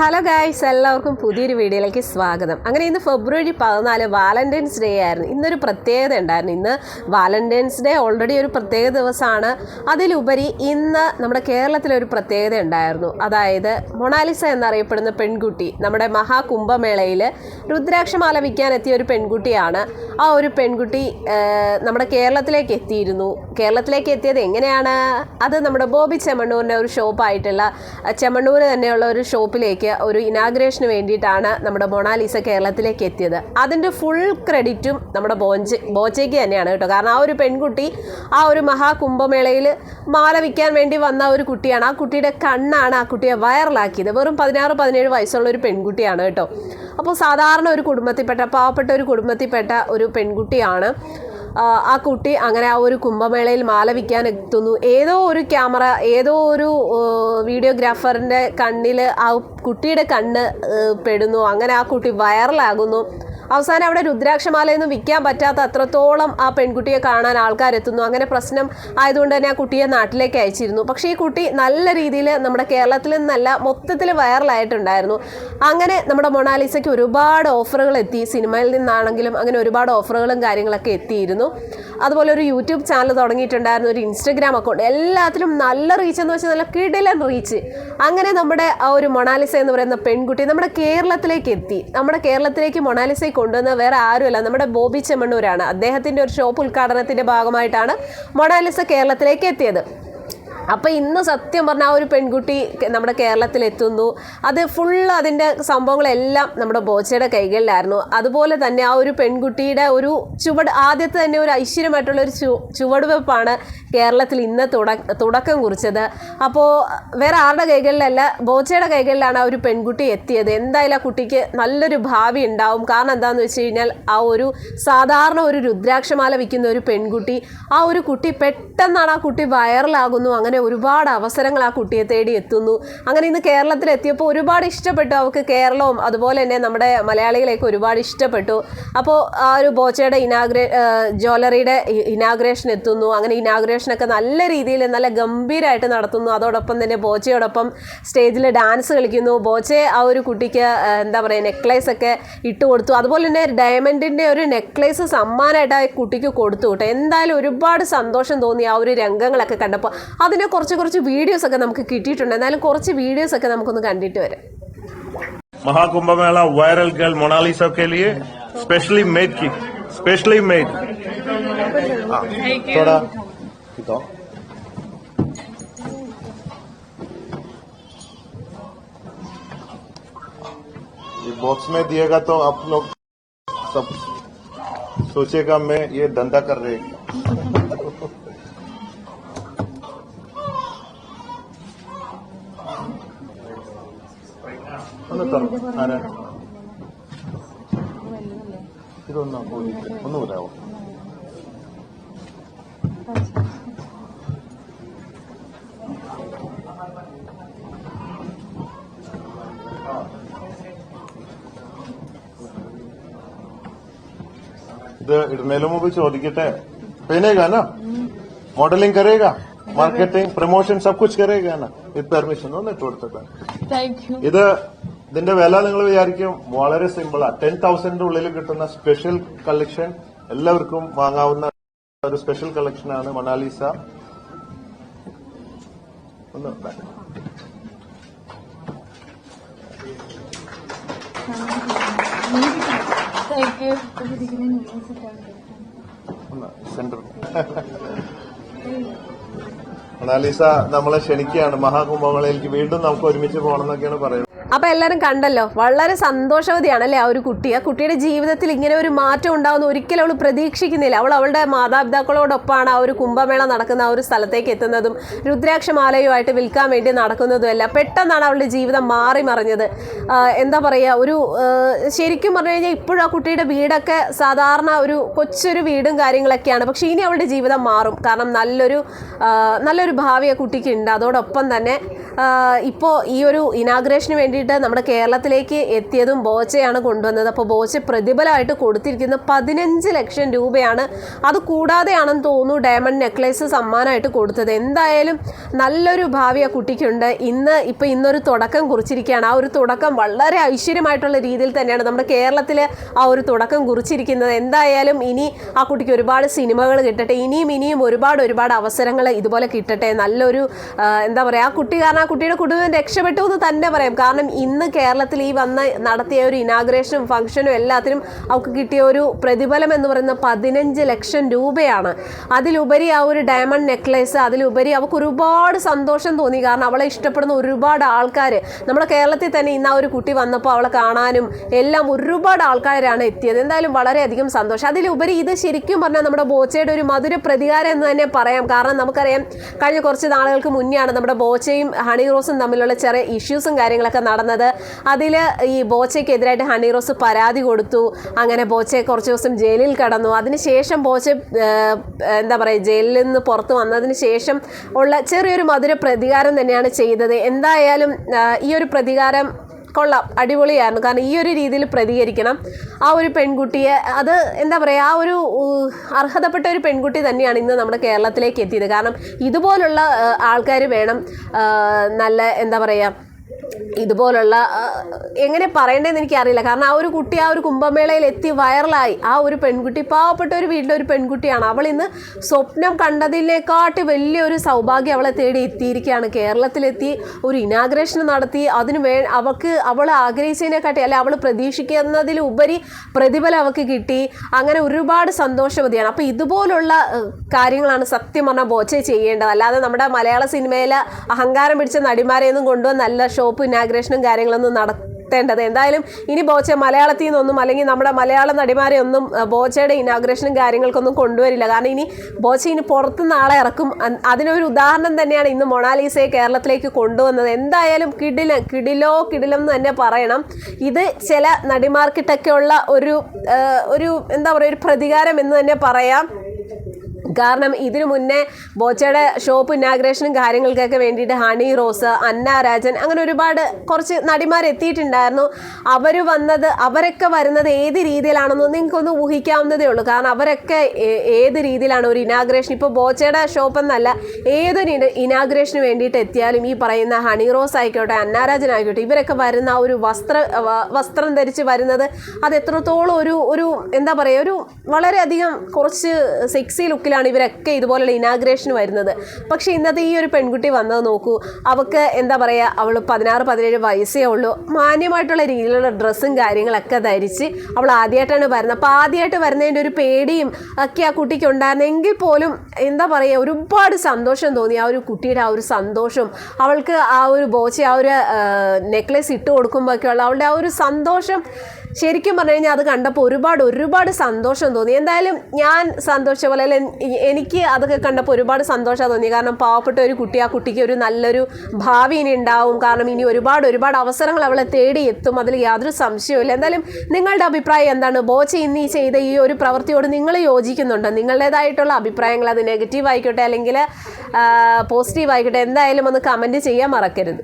Hello guys എല്ലാവർക്കും പുതിയൊരു വീഡിയോയിലേക്ക് സ്വാഗതം. അങ്ങനെ ഇന്ന് ഫെബ്രുവരി പതിനാല് വാലന്റൈൻസ് ഡേ ആയിരുന്നു. ഇന്നൊരു പ്രത്യേകത ഉണ്ടായിരുന്നു. ഇന്ന് വാലന്റൈൻസ് ഡേ ഓൾറെഡി ഒരു പ്രത്യേക ദിവസമാണ്. അതിലുപരി ഇന്ന് നമ്മുടെ കേരളത്തിലൊരു പ്രത്യേകത ഉണ്ടായിരുന്നു. അതായത് മൊണാലിസ എന്നറിയപ്പെടുന്ന പെൺകുട്ടി നമ്മുടെ മഹാകുംഭമേളയിൽ രുദ്രാക്ഷമാല വിൽക്കാൻ എത്തിയ ഒരു പെൺകുട്ടിയാണ്. ആ ഒരു പെൺകുട്ടി നമ്മുടെ കേരളത്തിലേക്ക് എത്തിയിരുന്നു. കേരളത്തിലേക്ക് എത്തിയത് എങ്ങനെയാണ്? അത് നമ്മുടെ ബോബി ചെമ്മണ്ണൂരിന്റെ ഒരു ഷോപ്പായിട്ടുള്ള ചെമ്മണ്ണൂർ തന്നെയുള്ള ഒരു ഷോപ്പിലേക്ക് ഒരു ഇനാഗ്രേഷന് വേണ്ടിയിട്ടാണ് നമ്മുടെ മൊണാലിസ കേരളത്തിലേക്ക് എത്തിയത്. അതിന്റെ ഫുൾ ക്രെഡിറ്റും നമ്മുടെ ബോഞ്ച് ബോച്ചയ്ക്ക് തന്നെയാണ് കേട്ടോ. കാരണം ആ ഒരു പെൺകുട്ടി ആ ഒരു മഹാകുംഭമേളയിൽ മാല വിൽക്കാൻ വേണ്ടി വന്ന ഒരു കുട്ടിയാണ്. ആ കുട്ടിയുടെ കണ്ണാണ് ആ കുട്ടിയെ വൈറലാക്കിയത്. വെറും പതിനാറ് പതിനേഴ് വയസ്സുള്ള ഒരു പെൺകുട്ടിയാണ് കേട്ടോ. അപ്പോൾ സാധാരണ ഒരു കുടുംബത്തിൽപ്പെട്ട പാവപ്പെട്ട ഒരു കുടുംബത്തിൽപ്പെട്ട ഒരു പെൺകുട്ടിയാണ്. ആ, കുട്ടി അങ്ങനെ ആ ഒരു കുംഭമേളയിൽ മാല വിൽക്കാൻ എത്തുന്നു. ഏതോ ഒരു ക്യാമറ ഏതോ ഒരു വീഡിയോഗ്രാഫറിന്റെ കണ്ണിൽ ആ കുട്ടിയുടെ കണ്ണ് പെടുന്നു. അങ്ങനെ ആ കുട്ടി വൈറലാകുന്നു. അവസാനം അവിടെ രുദ്രാക്ഷമാലയൊന്നും വിൽക്കാൻ പറ്റാത്ത അത്രത്തോളം ആ പെൺകുട്ടിയെ കാണാൻ ആൾക്കാരെത്തുന്നു. അങ്ങനെ പ്രശ്നം ആയതുകൊണ്ട് തന്നെ ആ കുട്ടിയെ നാട്ടിലേക്ക് അയച്ചിരുന്നു. പക്ഷേ ഈ കുട്ടി നല്ല രീതിയിൽ നമ്മുടെ കേരളത്തിൽ നിന്നല്ല മൊത്തത്തിൽ വൈറലായിട്ടുണ്ടായിരുന്നു. അങ്ങനെ നമ്മുടെ മൊണാലിസയ്ക്ക് ഒരുപാട് ഓഫറുകൾ എത്തി. സിനിമയിൽ നിന്നാണെങ്കിലും അങ്ങനെ ഒരുപാട് ഓഫറുകളും കാര്യങ്ങളൊക്കെ എത്തിയിരുന്നു. അതുപോലെ ഒരു യൂട്യൂബ് ചാനൽ തുടങ്ങിയിട്ടുണ്ടായിരുന്നു ഒരു ഇൻസ്റ്റഗ്രാം അക്കൗണ്ട് എല്ലാത്തിലും നല്ല റീച്ച് എന്ന് വെച്ചാൽ നല്ല കിടിലൻ റീച്ച് അങ്ങനെ നമ്മുടെ ആ ഒരു മൊണാലിസ എന്ന് പറയുന്ന പെൺകുട്ടി നമ്മുടെ കേരളത്തിലേക്ക് എത്തി. നമ്മുടെ കേരളത്തിലേക്ക് മൊണാലിസയെ കൊണ്ടുവന്ന വേറെ ആരുമല്ല നമ്മുടെ ബോബി ചെമ്മണ്ണൂരാണ്. അദ്ദേഹത്തിന്റെ ഒരു ഷോപ്പ് ഉദ്ഘാടനത്തിന്റെ ഭാഗമായിട്ടാണ് മൊണാലിസ കേരളത്തിലേക്ക് എത്തിയത്. അപ്പോൾ ഇന്ന് സത്യം പറഞ്ഞാൽ ആ ഒരു പെൺകുട്ടി നമ്മുടെ കേരളത്തിൽ എത്തുന്നു അത് ഫുൾ അതിന്റെ സംഭവങ്ങളെല്ലാം നമ്മുടെ ബോച്ചയുടെ കൈകളിലായിരുന്നു. അതുപോലെ തന്നെ ആ ഒരു പെൺകുട്ടിയുടെ ഒരു ചുവട് ആദ്യത്തെ തന്നെ ഒരു ഐശ്വര്യമായിട്ടുള്ള ഒരു ചുവടുവെപ്പാണ് കേരളത്തിൽ ഇന്ന് തുട തുടക്കം കുറിച്ചത്. അപ്പോൾ വേറെ ആരുടെ കൈകളിലല്ല ബോച്ചയുടെ കൈകളിലാണ് ആ ഒരു പെൺകുട്ടി എത്തിയത്. എന്തായാലും ആ കുട്ടിക്ക് നല്ലൊരു ഭാവി ഉണ്ടാവും. കാരണം എന്താണെന്ന് വെച്ച് കഴിഞ്ഞാൽ ആ ഒരു സാധാരണ ഒരു രുദ്രാക്ഷമാല വിൽക്കുന്ന ഒരു പെൺകുട്ടി ആ ഒരു കുട്ടി പെട്ടെന്നാണ് ആ കുട്ടി വൈറലാകുന്നു അങ്ങനെ ഒരുപാട് അവസരങ്ങൾ ആ കുട്ടിയെ തേടി എത്തുന്നു. അങ്ങനെ ഇന്ന് കേരളത്തിൽ എത്തിയപ്പോൾ ഒരുപാട് ഇഷ്ടപ്പെട്ടു അവൾക്ക് കേരളവും അതുപോലെ തന്നെ നമ്മുടെ മലയാളികളെയൊക്കെ ഒരുപാട് ഇഷ്ടപ്പെട്ടു. അപ്പോൾ ആ ഒരു ബോച്ചയുടെ ഇനാഗ്രേ ജ്വല്ലറിയുടെ ഇനാഗ്രേഷൻ എത്തുന്നു. അങ്ങനെ ഇനാഗ്രേഷനൊക്കെ നല്ല രീതിയിൽ നല്ല ഗംഭീരമായിട്ട് നടത്തുന്നു. അതോടൊപ്പം തന്നെ ബോച്ചയോടൊപ്പം സ്റ്റേജിൽ ഡാൻസ് കളിക്കുന്നു. ബോച്ചെ ആ ഒരു കുട്ടിക്ക് എന്താ പറയുക നെക്ലേസ് ഒക്കെ ഇട്ട് കൊടുത്തു. അതുപോലെ തന്നെ ഡയമണ്ടിന്റെ ഒരു നെക്ലേസ് സമ്മാനമായിട്ട് ആ കുട്ടിക്ക് കൊടുത്തു കേട്ടോ. എന്തായാലും ഒരുപാട് സന്തോഷം തോന്നി ആ ഒരു രംഗങ്ങളൊക്കെ കണ്ടപ്പോൾ. അതിനെ കുറച്ച് കുറച്ച് വീഡിയോസ് ഒക്കെ നമുക്ക് കിട്ടിയിട്ടുണ്ട് എന്നാലും കുറച്ച് വീഡിയോസ് ഒക്കെ നമുക്കൊന്ന് കണ്ടിട്ട് വരാം महाकुंभ मेला वायरल गर्ल मोनालिसा के लिए स्पेशली मेड की स्पेशली मेड थोड़ा बताओ ये बॉक्स में दिएगा तो आप लोग सब सोचेगा मैं ये धंधा कर रहे हैं। ഒന്ന് തുറ- ആരാ? ഇതൊന്ന് ഒന്ന് ഒന്ന് പറയാമോ ഇത് ഇടുന്നതിന് മുമ്പ് ചോദിക്കട്ടെ पहनेगा ना मॉडलिंग करेगा मार्केटिंग प्रमोशन सब कुछ करेगा ना विद പെർമിഷൻ ഒന്ന് കൊടുത്തിട്ട് താങ്ക് യു ഇത് ഇതിന്റെ വില നിങ്ങൾ വിചാരിക്കും വളരെ സിമ്പിളാണ് ടെൻ തൗസൻഡിന്റെ ഉള്ളിൽ കിട്ടുന്ന സ്പെഷ്യൽ കളക്ഷൻ എല്ലാവർക്കും വാങ്ങാവുന്ന ഒരു സ്പെഷ്യൽ കളക്ഷൻ ആണ് മണാലിസ ഒന്ന് സെന്റർ മണാലിസ നമ്മളെ ക്ഷണിക്കുകയാണ്. മഹാകുംഭമേളയിലേക്ക് വീണ്ടും നമുക്ക് ഒരുമിച്ച് പോകണം എന്നൊക്കെയാണ് പറയുന്നത്. അപ്പോൾ എല്ലാവരും കണ്ടല്ലോ വളരെ സന്തോഷവതിയാണ് സന്തോഷവതിയാണല്ലേ ആ ഒരു കുട്ടി. ആ കുട്ടിയുടെ ജീവിതത്തിൽ ഇങ്ങനെ ഒരു മാറ്റം ഉണ്ടാവുന്ന ഒരിക്കലും അവൾ പ്രതീക്ഷിക്കുന്നില്ല. അവൾ അവളുടെ മാതാപിതാക്കളോടൊപ്പമാണ് ആ ഒരു കുംഭമേള നടക്കുന്ന ആ ഒരു സ്ഥലത്തേക്ക് എത്തുന്നതും രുദ്രാക്ഷമാലയുമായിട്ട് വിൽക്കാൻ വേണ്ടി നടക്കുന്നതുമല്ല പെട്ടെന്നാണ് അവളുടെ ജീവിതം മാറി മറിഞ്ഞത്. എന്താ പറയുക ഒരു ശരിക്കും പറഞ്ഞു കഴിഞ്ഞാൽ ഇപ്പോഴും ആ കുട്ടിയുടെ വീടൊക്കെ സാധാരണ ഒരു കൊച്ചൊരു വീടും കാര്യങ്ങളൊക്കെയാണ്. പക്ഷെ ഇനി അവളുടെ ജീവിതം മാറും. കാരണം നല്ലൊരു നല്ലൊരു ഭാവി ആ കുട്ടിക്ക് ഉണ്ട്. അതോടൊപ്പം തന്നെ ഇപ്പോൾ ഈ ഒരു ഇനാഗ്രേഷന് വേണ്ടിയിട്ട് വേണ്ടിയിട്ട് നമ്മുടെ കേരളത്തിലേക്ക് എത്തിയതും ബോച്ചയാണ് കൊണ്ടുവന്നത്. അപ്പോൾ ബോച്ച പ്രതിഫലമായിട്ട് കൊടുത്തിരിക്കുന്ന പതിനഞ്ച് ലക്ഷം രൂപയാണ് അത് കൂടാതെയാണെന്ന് തോന്നുന്നു ഡയമണ്ട് നെക്ലേസ് സമ്മാനമായിട്ട് കൊടുത്തത്. എന്തായാലും നല്ലൊരു ഭാവി ആ കുട്ടിക്കുണ്ട്. ഇന്ന് ഇപ്പോൾ ഇന്നൊരു തുടക്കം കുറിച്ചിരിക്കുകയാണ്. ആ ഒരു തുടക്കം വളരെ ഐശ്വര്യമായിട്ടുള്ള രീതിയിൽ തന്നെയാണ് നമ്മുടെ കേരളത്തിൽ ആ ഒരു തുടക്കം കുറിച്ചിരിക്കുന്നത്. എന്തായാലും ഇനി ആ കുട്ടിക്ക് ഒരുപാട് സിനിമകൾ കിട്ടട്ടെ ഇനിയും ഇനിയും ഒരുപാട് ഒരുപാട് അവസരങ്ങൾ ഇതുപോലെ കിട്ടട്ടെ. നല്ലൊരു എന്താ പറയുക ആ കുട്ടി കാരണം ആ കുട്ടിയുടെ കുടുംബം രക്ഷപ്പെട്ടു എന്ന് തന്നെ പറയാം. കാരണം ഇന്ന് കേരളത്തിൽ ഈ വന്ന നടത്തിയ ഒരു ഇനാഗ്രേഷനും ഫംഗ്ഷനും എല്ലാത്തിനും അവൾക്ക് കിട്ടിയ ഒരു പ്രതിഫലം എന്ന് പറയുന്ന പതിനഞ്ച് ലക്ഷം രൂപയാണ്. അതിലുപരി ആ ഒരു ഡയമണ്ട് നെക്ലേസ് അതിലുപരി അവൾക്ക് ഒരുപാട് സന്തോഷം തോന്നി. കാരണം അവളെ ഇഷ്ടപ്പെടുന്ന ഒരുപാട് ആൾക്കാർ നമ്മുടെ കേരളത്തിൽ തന്നെ ഇന്ന് ആ ഒരു കുട്ടി വന്നപ്പോൾ അവളെ കാണാനും എല്ലാം ഒരുപാട് ആൾക്കാരാണ് എത്തിയത്. എന്തായാലും വളരെയധികം സന്തോഷം. അതിലുപരി ഇത് ശരിക്കും പറഞ്ഞാൽ നമ്മുടെ ബോച്ചയുടെ ഒരു മധുര പ്രതികാരം എന്ന് തന്നെ പറയാം. കാരണം നമുക്കറിയാം കഴിഞ്ഞ കുറച്ച് നാളുകൾക്ക് മുന്നെയാണ് നമ്മുടെ ബോച്ചയും ഹണി റോസും തമ്മിലുള്ള ചെറിയ ഇഷ്യൂസും കാര്യങ്ങളൊക്കെ അതിൽ ഈ ബോച്ചയ്ക്കെതിരായിട്ട് ഹണി റോസ് പരാതി കൊടുത്തു. അങ്ങനെ ബോച്ചയെ കുറച്ച് ദിവസം ജയിലിൽ കടന്നു. അതിനുശേഷം ബോച്ച എന്താ പറയുക ജയിലിൽ നിന്ന് പുറത്ത് വന്നതിന് ശേഷം ഉള്ള ചെറിയൊരു മധുര പ്രതികാരം തന്നെയാണ് ചെയ്തത്. എന്തായാലും ഈ ഒരു പ്രതികാരം കൊള്ളാം. അടിപൊളിയായിരുന്നു. കാരണം ഈ ഒരു രീതിയിൽ പ്രതികരിക്കണം. ആ ഒരു പെൺകുട്ടിയെ അത് എന്താ പറയുക ആ ഒരു അർഹതപ്പെട്ട ഒരു പെൺകുട്ടി തന്നെയാണ് ഇന്ന് നമ്മുടെ കേരളത്തിലേക്ക് എത്തിയത്. കാരണം ഇതുപോലുള്ള ആൾക്കാർ വേണം നല്ല എന്താ പറയുക ഇതുപോലുള്ള എങ്ങനെ പറയേണ്ടതെന്ന് എനിക്കറിയില്ല. കാരണം ആ ഒരു കുട്ടി ആ ഒരു കുംഭമേളയിൽ എത്തി വൈറലായി. ആ ഒരു പെൺകുട്ടി പാവപ്പെട്ട ഒരു വീട്ടിലെ ഒരു പെൺകുട്ടിയാണ്. അവൾ ഇന്ന് സ്വപ്നം കണ്ടതിനെക്കാട്ടി വലിയൊരു സൗഭാഗ്യം അവളെ തേടി എത്തിയിരിക്കുകയാണ്. കേരളത്തിലെത്തി ഒരു ഇനാഗ്രേഷൻ നടത്തി അതിന് വേ അവൾക്ക് അവൾ ആഗ്രഹിച്ചതിനെക്കാട്ടി അല്ലെ അവൾ പ്രതീക്ഷിക്കുന്നതിലുപരി പ്രതിഫലം അവൾക്ക് കിട്ടി. അങ്ങനെ ഒരുപാട് സന്തോഷവതിയാണ് അപ്പോൾ ഇതുപോലുള്ള കാര്യങ്ങളാണ് സത്യം പറഞ്ഞാൽ ബോച്ചെ ചെയ്യേണ്ടത്. അല്ലാതെ നമ്മുടെ മലയാള സിനിമയിലെ അഹങ്കാരം പിടിച്ച നടിമാരെയൊന്നും നല്ല ഷോപ്പ് ഇനാഗ്രേഷനും കാര്യങ്ങളൊന്നും നടത്തേണ്ടത്. എന്തായാലും ഇനി ബോച്ച മലയാളത്തിൽ നിന്നൊന്നും അല്ലെങ്കിൽ നമ്മുടെ മലയാള നടിമാരെ ഒന്നും ബോച്ചയുടെ ഇനാഗ്രേഷനും കാര്യങ്ങൾക്കൊന്നും കൊണ്ടുവരില്ല. കാരണം ഇനി ബോച്ച ഇനി പുറത്തുനിന്ന് ആളെ ഇറക്കും. അതിനൊരു ഉദാഹരണം തന്നെയാണ് ഇന്ന് മൊണാലിസയെ കേരളത്തിലേക്ക് കൊണ്ടുവന്നത്. എന്തായാലും കിടില കിടിലോ കിടിലം എന്ന് തന്നെ പറയണം. ഇത് ചില നടിമാർക്കിട്ടൊക്കെയുള്ള ഒരു ഒരു എന്താ പറയുക ഒരു പ്രതികാരം എന്ന് തന്നെ പറയാം. കാരണം ഇതിനു മുന്നേ ബോച്ചയുടെ ഷോപ്പ് ഇനാഗ്രേഷനും കാര്യങ്ങൾക്കൊക്കെ വേണ്ടിയിട്ട് ഹണി റോസ് അന്ന രാജൻ അങ്ങനെ ഒരുപാട് കുറച്ച് നടിമാർ എത്തിയിട്ടുണ്ടായിരുന്നു. അവർ വന്നത് അവരൊക്കെ വരുന്നത് ഏത് രീതിയിലാണെന്ന് നിങ്ങൾക്കൊന്ന് ഊഹിക്കാവുന്നതേ ഉള്ളൂ. കാരണം അവരൊക്കെ ഏത് രീതിയിലാണ് ഒരു ഇനാഗ്രേഷൻ ഇപ്പോൾ ബോച്ചയുടെ ഷോപ്പ് എന്നല്ല ഏതൊരു ഇന- ഇനാഗ്രേഷന് വേണ്ടിയിട്ട് എത്തിയാലും ഈ പറയുന്ന ഹണി റോസ് ആയിക്കോട്ടെ അന്നാരാജൻ ആയിക്കോട്ടെ ഇവരൊക്കെ വരുന്ന ഒരു വസ്ത്ര വസ്ത്രം ധരിച്ച് വരുന്നത് അത് എത്രത്തോളം ഒരു ഒരു എന്താ പറയുക ഒരു വളരെയധികം കുറച്ച് സെക്സി ലുക്കിലാണ് ഇവരൊക്കെ ഇതുപോലുള്ള ഇനാഗ്രേഷൻ വരുന്നത്. പക്ഷേ ഇന്നത്തെ ഈ ഒരു പെൺകുട്ടി വന്നത് നോക്കൂ. അവൾക്ക് എന്താ പറയുക അവൾ പതിനാറ് പതിനേഴ് വയസ്സേ ഉള്ളൂ. മാന്യമായിട്ടുള്ള രീതിയിലുള്ള ഡ്രസ്സും കാര്യങ്ങളൊക്കെ ധരിച്ച് അവൾ ആദ്യമായിട്ടാണ് വരുന്നത്. അപ്പോൾ ആദ്യമായിട്ട് വരുന്നതിന്റെ ഒരു പേടിയും ഒക്കെ ആ കുട്ടിക്ക് ഉണ്ടായിരുന്നെങ്കിൽ പോലും എന്താ പറയുക ഒരുപാട് സന്തോഷം തോന്നി. ആ ഒരു കുട്ടിയുടെ ആ ഒരു സന്തോഷം അവൾക്ക് ആ ഒരു ബോച്ച ആ ഒരു നെക്ലേസ് ഇട്ട് കൊടുക്കുമ്പോഴൊക്കെയുള്ള അവളുടെ ആ ഒരു സന്തോഷം ശരിക്കും പറഞ്ഞു കഴിഞ്ഞാൽ അത് കണ്ടപ്പോൾ ഒരുപാട് ഒരുപാട് സന്തോഷം തോന്നി. എന്തായാലും ഞാൻ സന്തോഷിച്ച പോലെ എനിക്ക് അതൊക്കെ കണ്ടപ്പോൾ ഒരുപാട് സന്തോഷമാണ് തോന്നി. കാരണം പാവപ്പെട്ട ഒരു കുട്ടി ആ കുട്ടിക്ക് ഒരു നല്ലൊരു ഭാവി ഇനി ഉണ്ടാവും. കാരണം ഇനി ഒരുപാട് ഒരുപാട് അവസരങ്ങൾ അവളെ തേടി എത്തും. അതിൽ യാതൊരു സംശയവുമില്ല എന്തായാലും നിങ്ങളുടെ അഭിപ്രായം എന്താണ്? ബോച്ച ഇന്ന് ഈ ചെയ്ത ഈ ഒരു പ്രവൃത്തിയോട് നിങ്ങൾ യോജിക്കുന്നുണ്ടോ? നിങ്ങളുടേതായിട്ടുള്ള അഭിപ്രായങ്ങൾ അത് നെഗറ്റീവ് ആയിക്കോട്ടെ അല്ലെങ്കിൽ പോസിറ്റീവ് ആയിക്കോട്ടെ എന്തായാലും ഒന്ന് കമന്റ് ചെയ്യാൻ മറക്കരുത്.